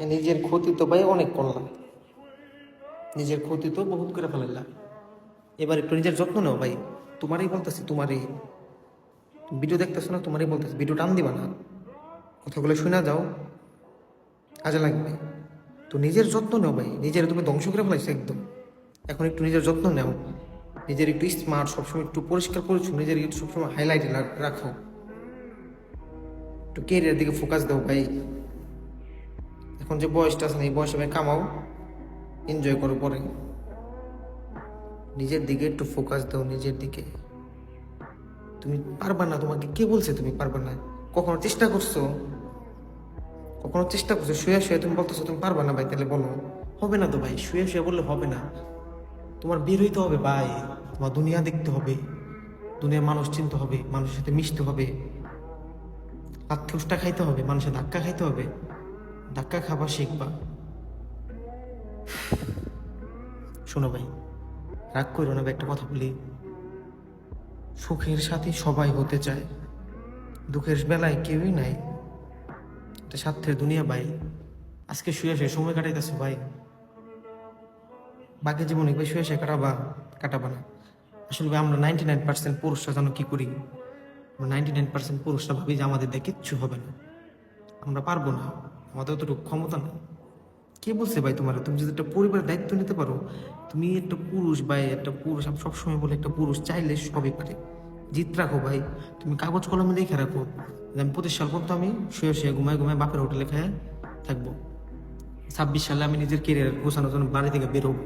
নিজের ক্ষতি তো ভাই অনেক করলাম। নিজের ক্ষতি তো বহুত করে ফেলাইলাম। এবার একটু নিজের যত্ন নাও ভাই। তোমারই বলতেছি, তোমারই। ভিডিও দেখতেছো না, তোমারই বলতেছি। ভিডিও টান দিবা না। কথাগুলো শুনে যাও। কাজে লাগবে। তো নিজের যত্ন নেও ভাই। নিজের তুমি ধ্বংস করে ফেলাইছো একদম। এখন একটু নিজের যত্ন নাও। নিজের একটু স্মার্ট সবসময় একটু পরিষ্কার পরিচ্ছন্ন, নিজের একটু সবসময় হাইলাইটে রাখো। একটু কেরিয়ার দিকে ফোকাস দাও ভাই। এখন যে বয়সটা আছে, এই বয়সে ভাই কামাও এনজয় করো পরে। নিজের দিকে একটু ফোকাস দাও, নিজের দিকে। তুমি পারবা না, তোমাকে কে বলছে তুমি পারবা না? কখনো চেষ্টা করছ? কখনো চেষ্টা করছ? শুয়ে শুয়ে তুমি বলতেছো, তুমি পারবা না ভাই, তাহলে বলো। হবে না তো ভাই, শুয়ে শুয়ে বললে হবে না। তোমার বের হইতে হবে ভাই, তোমার দুনিয়া দেখতে হবে। দুনিয়ার মানুষ চিনতে হবে, মানুষের সাথে মিশতে হবে। লাথি খাইতে হবে, মানুষের ধাক্কা খাইতে হবে। ধাক্কা খাবার শিখবা। শোনো ভাই, রাগ করো না একটা কথা বলি। সুখের সাথে সবাই হতে চায়। দুঃখের বেলায় কেউই নাই। এটা স্বার্থের দুনিয়া ভাই। আজকে শুয়ে শুয়ে সময় কাটাইতেছো ভাই। বাকি জীবনে ভাই শুয়ে শুয়ে কাটাবা কাটাবা না। আসলে ভাই, আমরা নাইনটি নাইন পার্সেন্ট পুরুষরা যেন কি করি। আমরা নাইনটি নাইন পার্সেন্ট পুরুষরা ভাবি যে আমাদের দিয়ে কিচ্ছু হবে না। আমরা পারব না। আমাদের অতটুকু ক্ষমতা নেই। কে বলছে ভাই তোমার? তুমি যদি একটা পরিবারের দায়িত্ব নিতে পারো, তুমি একটা পুরুষ ভাই, একটা পুরুষ, আমি সবসময় বলে একটা পুরুষ চাইলে সবই পারে। জিত রাখো ভাই। তুমি কাগজ কলমে লিখে রাখো। আমি পঁচিশ সাল পর্যন্ত আমি শুয়ে শুয়ে ঘুমায় ঘুমায় বাপের হোটেলে খেয়ে থাকব। ছাব্বিশ সালে আমি নিজের কেরিয়ার গোছানোর জন্য বাড়ি থেকে বেরোবো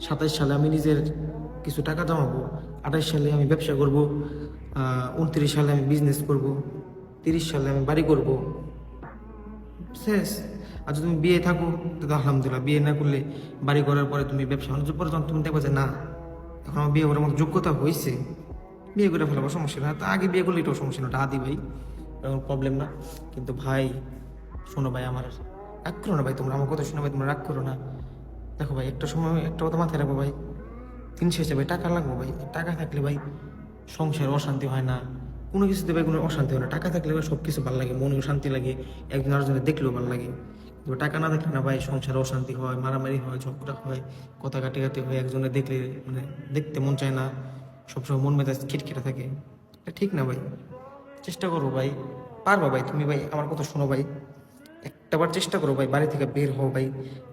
সাতাইশ সালে আমি নিজের কিছু টাকা জমাবো। আঠাইশ সালে আমি ব্যবসা করব। উনত্রিশ সালে আমি বিজনেস করব। তিরিশ সালে আমি বাড়ি করব। শেষ। আর যদি তুমি বিয়ে থাকো, তো আলহামদুলিল্লাহ, বিয়ে না করলে বাড়ি করার পরে তুমি ব্যবসা বাণিজ্য পরে তুমি দেখবে যে না, এখন আমার বিয়ে করার আমার যোগ্যতা হয়েছে বিয়ে করে ফেলাবো সমস্যা না তা আগে বিয়ে করলে এটাও সমস্যা না টাকা দিই ভাই কোনো প্রবলেম না। কিন্তু ভাই, শোনো ভাই আমার, রাগ করো না ভাই তোমরা, আমার কথা শোনো ভাই, তোমরা রাগ করো না। দেখো ভাই, একটা সময় একটা কথা মাথায় রাখব ভাই। দিন শেষে ভাই টাকা লাগবো ভাই। টাকা থাকলে ভাই সংসারে অশান্তি হয় না। কোনো কিছুতে ভাই কোনো অশান্তি হয় না। টাকা থাকলে ভাই সব কিছু ভালো লাগে, মনেও শান্তি লাগে, একজন আরেকজনের দেখলেও ভালো লাগে। টাকা না থাকলে না ভাই সংসারে অশান্তি হয়, মারামারি হয়, ঝগড়া হয়, কথা কাটি হয়, একজনে দেখলে মানে দেখতে মন চায় না, সবসময় মন মেজাজ খিটখিটে থাকে। এটা ঠিক না ভাই। চেষ্টা করো ভাই, পারবা ভাই, তুমি ভাই আমার কথা শোনো ভাই। একটাবার চেষ্টা করো ভাই, বাড়ি থেকে বের হও ভাই।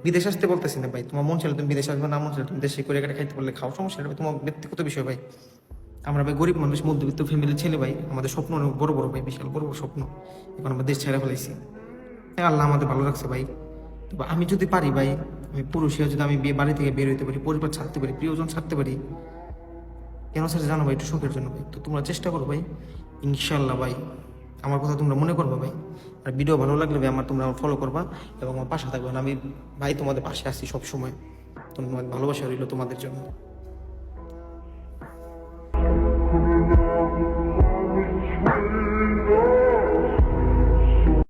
বিদেশ আসতে বলতেছি না ভাই, তোমার মন চাইলে তুমি বিদেশ আসবে, না মন চাইলে তুমি দেশে করে কাটে খাইতে পারলে খাও, সমস্যা তোমার ব্যক্তিগত বিষয় ভাই। আমরা ভাই গরিব মানুষ, মধ্যবিত্ত ফ্যামিলির ছেলে ভাই, আমাদের স্বপ্ন অনেক বড় বড় ভাই, বিশাল বড় বড় স্বপ্ন। এখন আমরা দেশ ছেড়ে ফেলাইছি। আল্লাহ আমাদের ভালো রাখছে ভাই। তবে আমি যদি পারি ভাই, আমি পুরুষ হয়ে যদি আমি বিয়ে বাড়ি থেকে বের হইতে পারি, পরিবার ছাড়তে পারি, প্রিয়জন ছাড়তে পারি, কেন স্যার জানো ভাই, একটু শখের জন্য ভাই। তো তোমরা চেষ্টা করো ভাই ইনশাল্লাহ ভাই, আমার কথা তোমরা মনে করবা ভাই। আর ভিডিও ভালো লাগলে ভাই, আমার তোমরা ফলো করবা এবং আমার পাশে থাকবে। আমি ভাই তোমাদের পাশে আছি সব সময় তোমাদের ভালোবাসা রইল তোমাদের জন্য।